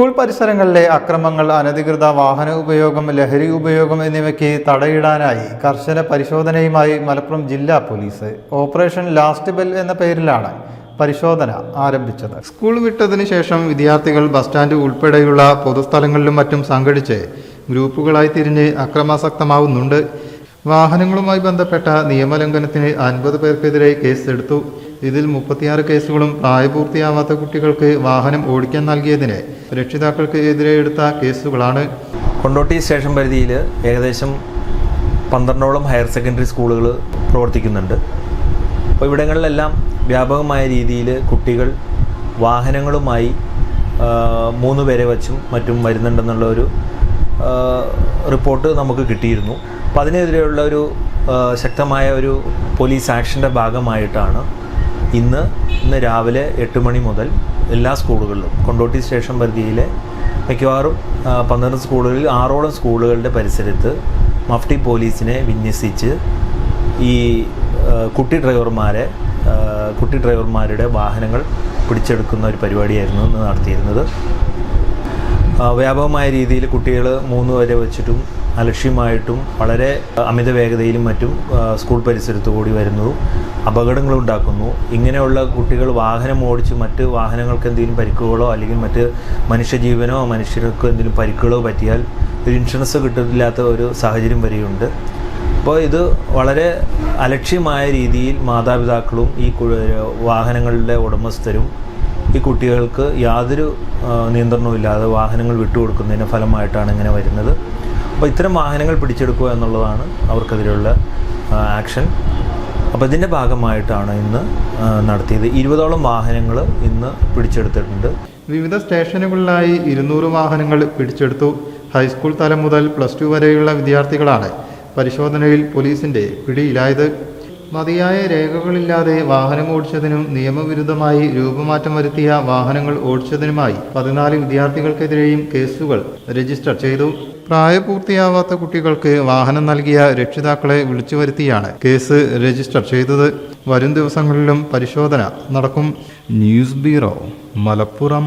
School പരിസരങ്ങളിലെ അക്രമങ്ങൾ അനധികൃത വാഹന ഉപയോഗം ലഹരി ഉപയോഗം എന്നിവയ്ക്ക് തടയിടാനായി കർശന പരിശോധനയുമായി മലപ്പുറം ജില്ലാ പോലീസ് ഓപ്പറേഷൻ ലാസ്റ്റ് ബെൽ എന്ന പേരിലാണ് പരിശോധന ആരംഭിച്ചത്. സ്കൂൾ വിട്ടതിന് ശേഷം വിദ്യാർത്ഥികൾ ബസ് സ്റ്റാൻഡ് ഉൾപ്പെടെയുള്ള പൊതുസ്ഥലങ്ങളിലും മറ്റും സംഘടിച്ച് ഗ്രൂപ്പുകളായി തിരിഞ്ഞ് അക്രമാസക്തമാവുന്നുണ്ട്. വാഹനങ്ങളുമായി ബന്ധപ്പെട്ട നിയമലംഘനത്തിന് അൻപത് പേർക്കെതിരെ കേസെടുത്തു. ഇതിൽ മുപ്പത്തിയാറ് കേസുകളും പ്രായപൂർത്തിയാവാത്ത കുട്ടികൾക്ക് വാഹനം ഓടിക്കാൻ നൽകിയതിനെ രക്ഷിതാക്കൾക്ക് എതിരെ എടുത്ത കേസുകളാണ്. കൊണ്ടോട്ടി സ്റ്റേഷൻ പരിധിയിൽ ഏകദേശം പന്ത്രണ്ടോളം ഹയർ സെക്കൻഡറി സ്കൂളുകൾ പ്രവർത്തിക്കുന്നുണ്ട്. അപ്പോൾ ഇവിടങ്ങളിലെല്ലാം വ്യാപകമായ രീതിയിൽ കുട്ടികൾ വാഹനങ്ങളുമായി മൂന്ന് പേരെ വച്ചും മറ്റും വരുന്നുണ്ടെന്നുള്ള ഒരു റിപ്പോർട്ട് നമുക്ക് കിട്ടിയിരുന്നു. അപ്പോൾ അതിനെതിരെയുള്ള ഒരു ശക്തമായ ഒരു പോലീസ് ആക്ഷന്റെ ഭാഗമായിട്ടാണ് ഇന്ന് ഇന്ന് രാവിലെ എട്ട് മണി മുതൽ എല്ലാ സ്കൂളുകളിലും കൊണ്ടോട്ടി സ്റ്റേഷൻ പരിധിയിലെ മിക്കവാറും പന്ത്രണ്ട് സ്കൂളുകളിൽ ആറോളം സ്കൂളുകളുടെ പരിസരത്ത് മഫ്റ്റി പോലീസിനെ വിന്യസിച്ച് ഈ കുട്ടി ഡ്രൈവർമാരെ കുട്ടി ഡ്രൈവർമാരുടെ വാഹനങ്ങൾ പിടിച്ചെടുക്കുന്ന ഒരു പരിപാടിയായിരുന്നു ഇന്ന് നടത്തിയിരുന്നത്. വ്യാപകമായ രീതിയിൽ കുട്ടികൾ മൂന്ന് വരെ വെച്ചിട്ടും അലക്ഷ്യമായിട്ടും വളരെ അമിത വേഗതയിലും മറ്റും സ്കൂൾ പരിസരത്ത് കൂടി വരുന്നു അപകടങ്ങൾ ഉണ്ടാക്കുന്നു. ഇങ്ങനെയുള്ള കുട്ടികൾ വാഹനം ഓടിച്ച് മറ്റ് വാഹനങ്ങൾക്ക് എന്തെങ്കിലും പരിക്കുകളോ അല്ലെങ്കിൽ മറ്റ് മനുഷ്യജീവനോ മനുഷ്യർക്ക് എന്തെങ്കിലും പരിക്കുകളോ പറ്റിയാൽ ഒരു ഇൻഷുറൻസ് കിട്ടില്ലാത്ത ഒരു സാഹചര്യം വരെയുണ്ട്. അപ്പോൾ ഇത് വളരെ അലക്ഷ്യമായ രീതിയിൽ മാതാപിതാക്കളും ഈ വാഹനങ്ങളുടെ ഉടമസ്ഥരും ഈ കുട്ടികൾക്ക് യാതൊരു നിയന്ത്രണവും ഇല്ലാതെ വാഹനങ്ങൾ വിട്ടുകൊടുക്കുന്നതിന്റെ ഫലമായിട്ടാണ് ഇങ്ങനെ വരുന്നത്. അപ്പോൾ ഇത്തരം വാഹനങ്ങൾ പിടിച്ചെടുക്കുക എന്നുള്ളതാണ് അവർക്കെതിരെയുള്ള ആക്ഷൻ അപ്പോൾ ഇതിന്റെ ഭാഗമായിട്ടാണ് ഇന്ന് നടത്തിയത്. ഇരുപതോളം വാഹനങ്ങൾ ഇന്ന് പിടിച്ചെടുത്തിട്ടുണ്ട്. വിവിധ സ്റ്റേഷനുകളിലായി ഇരുന്നൂറ് വാഹനങ്ങൾ പിടിച്ചെടുത്തു. ഹൈസ്കൂൾ തലം മുതൽ പ്ലസ് ടു വരെയുള്ള വിദ്യാർത്ഥികളാണ് പരിശോധനയിൽ പോലീസിന്റെ പിടിയിലായത്. മതിയായ രേഖകളില്ലാതെ വാഹനം ഓടിച്ചതിനും നിയമവിരുദ്ധമായി രൂപമാറ്റം വരുത്തിയ വാഹനങ്ങൾ ഓടിച്ചതിനുമായി പതിനാല് വിദ്യാർത്ഥികൾക്കെതിരെയും കേസുകൾ രജിസ്റ്റർ ചെയ്തു. പ്രായപൂർത്തിയാവാത്ത കുട്ടികൾക്ക് വാഹനം നൽകിയ രക്ഷിതാക്കളെ വിളിച്ചു വരുത്തിയാണ് കേസ് രജിസ്റ്റർ ചെയ്തത്. വരും ദിവസങ്ങളിലും പരിശോധന നടക്കും. News bureau Malappuram.